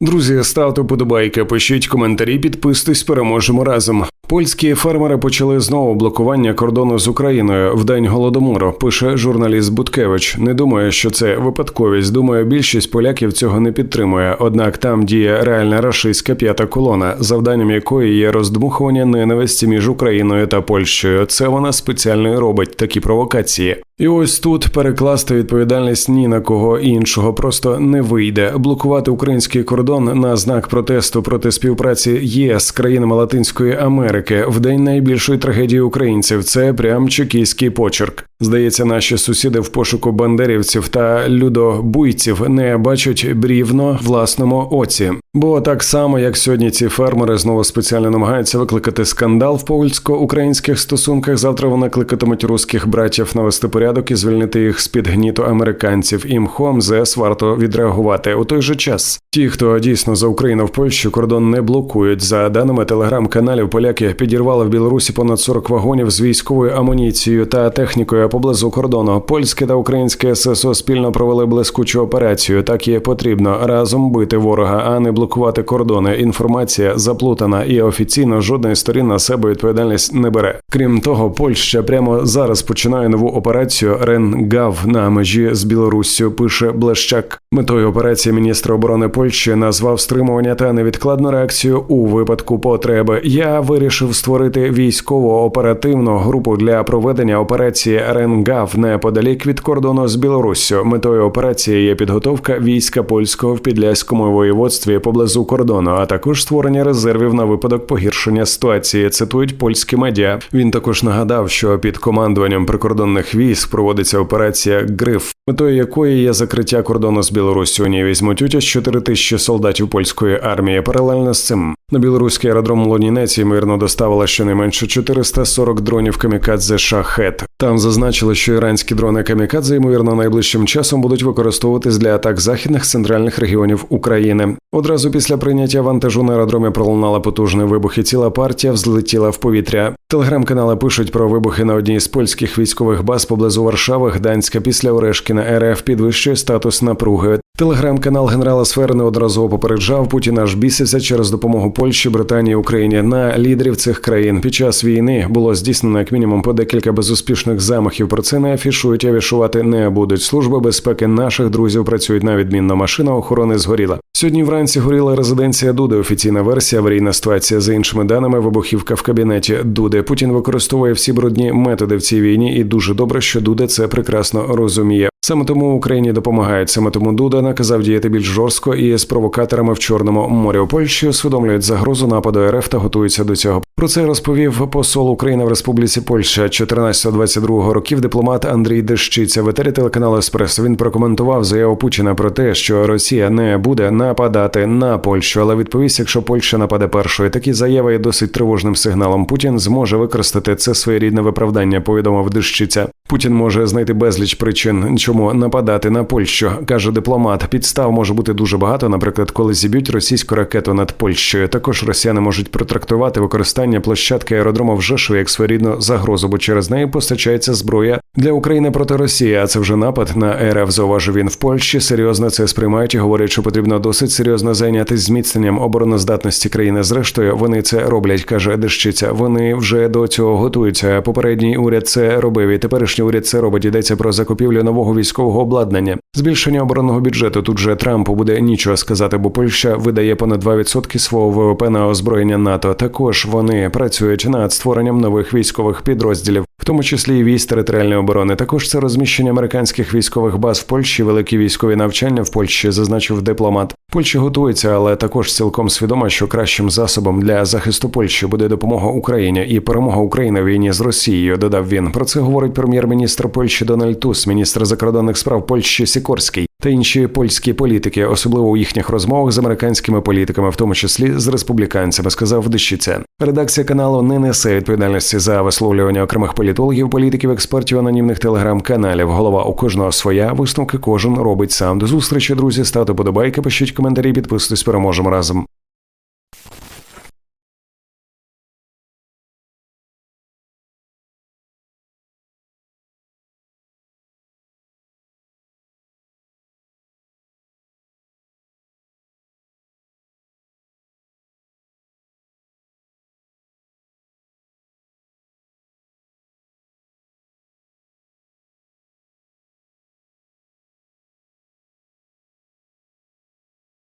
Друзі, ставте подобайки, пишіть коментарі, підписуйтесь, переможемо разом. Польські фермери почали знову блокування кордону з Україною в день голодомору. Пише журналіст Буткевич. Не думаю, що це випадковість. Думаю, більшість поляків цього не підтримує. Однак там діє реальна рашистська п'ята колона, завданням якої є роздмухування ненависті між Україною та Польщею. Це вона спеціально і робить такі провокації. І ось тут перекласти відповідальність ні на кого іншого просто не вийде. Блокувати український кордон на знак протесту проти співпраці єС з країнами Латинської Америки в день найбільшої трагедії українців. Це прям чекійський почерк. Здається, наші сусіди в пошуку бандерівців та людобуйців не бачать брівно власному оці. Бо так само, як сьогодні ці фермери знову спеціально намагаються викликати скандал в польсько-українських стосунках. Завтра вони кликатимуть руських братів навести порядок і звільнити їх з під гніту американців. І МХО МЗС варто відреагувати у той же час. Ті, хто дійсно за Україну в Польщі кордон не блокують. За даними телеграм-каналів, поляки підірвали в Білорусі понад 40 вагонів з військовою амуніцією та технікою поблизу кордону. Польське та українське ССО спільно провели блискучу операцію. Так і потрібно разом бити ворога, а не блокувати кордони. Інформація заплутана і офіційно жодної сторін на себе відповідальність не бере. Крім того, Польща прямо зараз починає нову операцію Ренгав на межі з Білоруссю. Пише Блещак. Метою операції міністр оборони Польщі назвав стримування та невідкладну реакцію у випадку потреби. Я вирішив створити військово-оперативну групу для проведення операції Ренгав неподалік від кордону з Білоруссю. Метою операції є підготовка війська польського в підляському воєводстві поблизу кордону, а також створення резервів на випадок погіршення ситуації. Цитують польські медіа. Він також нагадав, що під командуванням прикордонних військ проводиться операція Гриф, метою якої є закриття кордону з Білоруссю. У ній візьмуть участь 4 тисячі солдатів польської армії. Паралельно з цим на білоруський аеродром Лонінець ймирно доставила щонайменше 440 дронів камікадзе шахет. Там зазначили, що іранські дрони камікадзе ймовірно найближчим часом будуть використовуватись для атак західних центральних регіонів України. Одразу після прийняття вантажу на аеродромі пролунала потужний вибух, і ціла партія взлетіла в повітря. Телеграм-канали пишуть про вибухи на одній з польських військових баз поблизу Варшави. Гданська після Орешкіна РФ підвищує статус напруги. Телеграм-канал генерала Сфери неодноразово попереджав Путіна аж бісився через допомогу Польщі, Британії, Україні на лідерів цих країн. Під час війни було здійснено як мінімум по декілька безуспішних замахів. Про це не афішують, а вішувати не будуть. Служби безпеки наших друзів працюють на відмінно. Машина охорони згоріла. Сьогодні вранці горіла резиденція Дуди. Офіційна версія аварійна ситуація за іншими даними. Вибухівка в кабінеті Дуди. Путін використовує всі брудні методи в цій війні, і дуже добре, що Дуда це прекрасно розуміє. Саме тому Україні допомагають. Саме тому Дуда наказав діяти більш жорстко і з провокаторами в Чорному морі. У Польщі усвідомлюють загрозу нападу РФ та готуються до цього. Про це розповів посол України в Республіці Польща 14-22 років. Дипломат Андрій Дещиця в етері телеканалу Еспресо. Він прокоментував заяву Путіна про те, що Росія не буде нападати на Польщу, але відповість, якщо Польща нападе першою. Такі заяви є досить тривожним сигналом. Путін зможе використати це своєрідне виправдання. Повідомив Дещиця. Путін може знайти безліч причин, чому нападати на Польщу, каже дипломат. Підстав може бути дуже багато. Наприклад, коли зіб'ють російську ракету над Польщею. Також росіяни можуть протрактувати використання площадки аеродрому в Жешові як своєрідну загрозу, бо через неї постачається зброя для України проти Росії. А це вже напад на РФ. Зауважив він в Польщі. Серйозно це сприймають і говорять, що потрібно досить серйозно зайнятися зміцненням обороноздатності країни. Зрештою, вони це роблять, каже Дещиця. Вони вже до цього готуються. Попередній уряд це робив і теперішній уряд це робить. Йдеться про закупівлю нового військового обладнання. Збільшення оборонного бюджету тут же Трампу буде нічого сказати, бо Польща видає понад 2% свого ВВП на озброєння НАТО. Також вони працюють над створенням нових військових підрозділів, в тому числі і військ територіальної оборони. Також це розміщення американських військових баз в Польщі, великі військові навчання в Польщі, зазначив дипломат. Польща готується, але також цілком свідома, що кращим засобом для захисту Польщі буде допомога Україні і перемога України в війні з Росією. Додав він. Про це говорить прем'єр-міністр Польщі Дональд Тус, міністр закордонних справ Польщі Сікорський та інші польські політики, особливо у їхніх розмовах з американськими політиками, в тому числі з республіканцями, сказав Дещиця. Редакція каналу не несе відповідальності за висловлювання окремих політологів, політиків, експертів анонімних телеграм-каналів. Голова у кожного своя висновки кожен робить сам. До зустрічі, друзі. Ставте подобайки, пишіть коментарі, підписуйтесь, переможемо разом.